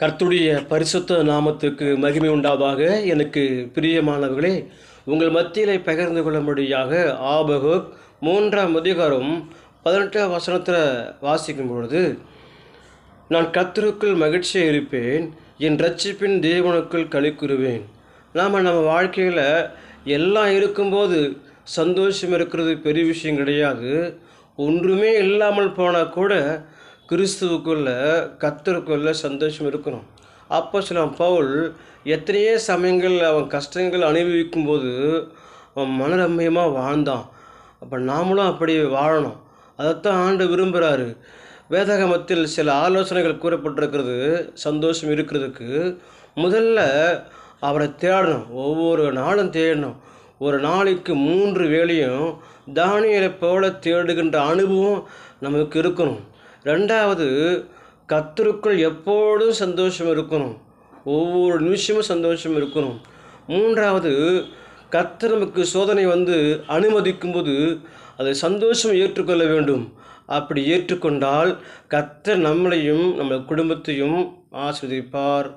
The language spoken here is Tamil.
கர்த்துடைய பரிசுத்த நாமத்துக்கு மகிமை உண்டாவாக எனக்கு பிரியமானவர்களே உங்கள் மத்தியிலே பகிர்ந்து கொள்ளும்படியாக ஆபகு மூன்றாம் அதிகாரம் பதினெட்டாம் வசனத்தில் வாசிக்கும் பொழுது நான் கர்த்தருக்குள் மகிழ்ச்சியாக இருப்பேன் என் ரட்சிப்பின் தேவனுக்குள் களி நாம் நம்ம வாழ்க்கையில் எல்லாம் இருக்கும்போது சந்தோஷம் இருக்கிறது பெரிய விஷயம் கிடையாது. ஒன்றுமே இல்லாமல் போனால் கூட கிறிஸ்துவுக்குள்ள கத்தருக்குள்ள சந்தோஷம் இருக்கணும். அப்போ சில பவுல் எத்தனையோ சமயங்கள் அவன் கஷ்டங்கள் அனுபவிக்கும் போது அவன் மனரம்யமாக வாழ்ந்தான். அப்போ நாமளும் அப்படி வாழணும். அதைத்தான் ஆண்டு விரும்புகிறாரு வேதகமத்தில் சில ஆலோசனைகள் கூறப்பட்டிருக்கிறது. சந்தோஷம் இருக்கிறதுக்கு முதல்ல அவரை தேடணும். ஒவ்வொரு நாளும் தேடணும். ஒரு நாளைக்கு மூன்று வேளையும் தானியலை போல தேடுகின்ற அனுபவம் நமக்கு இருக்கணும். ரெண்டாவது கத்தருக்குள் எப்பொழுதும் சந்தோஷம் இருக்கணும். ஒவ்வொரு நிமிஷமும் சந்தோஷம் இருக்கணும். மூன்றாவது கர்த்தர் நமக்கு சோதனை வந்து அனுமதிக்கும்போது அதை சந்தோஷம் ஏற்றுக்கொள்ள வேண்டும். அப்படி ஏற்றுக்கொண்டால் கர்த்தர் நம்மளையும் நம்ம குடும்பத்தையும் ஆஸ்வதிப்பார்